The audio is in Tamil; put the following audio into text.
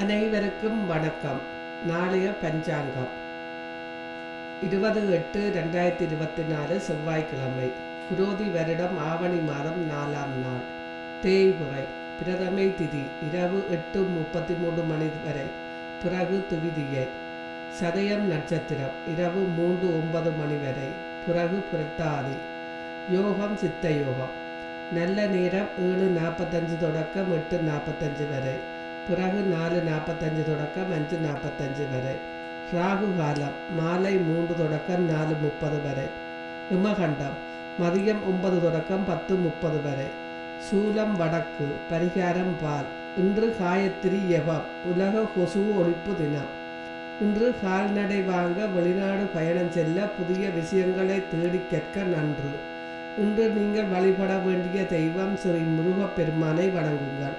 அனைவருக்கும் வணக்கம். நாளைய பஞ்சாங்கம். இருபது எட்டு ரெண்டாயிரத்தி இருபத்தி நாலு செவ்வாய்க்கிழமை. குரோதி வருடம் ஆவணி மாதம் நாலாம் நாள். தேய்முறை பிரதமை திதி இரவு எட்டு முப்பத்தி மூணு மணி வரை. பிறகு துவிதியை. சதயம் நட்சத்திரம் இரவு மூன்று ஒன்பது மணி வரை. பிறகு புரட்டாதி. யோகம் சித்த யோகம். நல்ல நேரம் ஏழு நாற்பத்தஞ்சு தொடக்கம் எட்டு நாற்பத்தஞ்சு வரை. பிறகு நாலு நாற்பத்தஞ்சு தொடக்கம் அஞ்சு நாற்பத்தஞ்சு வரை. ராகு காலம் மாலை மூன்று தொடக்கம் நாலு முப்பது வரை. இமகண்டம் மதியம் ஒன்பது தொடக்கம் பத்து முப்பது வரை. சூலம் வடக்கு பரிகாரம் பால். இன்று காயத்ரி யவம் உலக கொசு ஒழிப்பு தினம். இன்று கால்நடை வாங்க வெளிநாடு பயணம் செல்ல புதிய விஷயங்களை தேடி கேட்க நன்று. இன்று நீங்கள் வழிபட வேண்டிய தெய்வம் ஸ்ரீ முருகப்பெருமானை வணங்குங்கள்.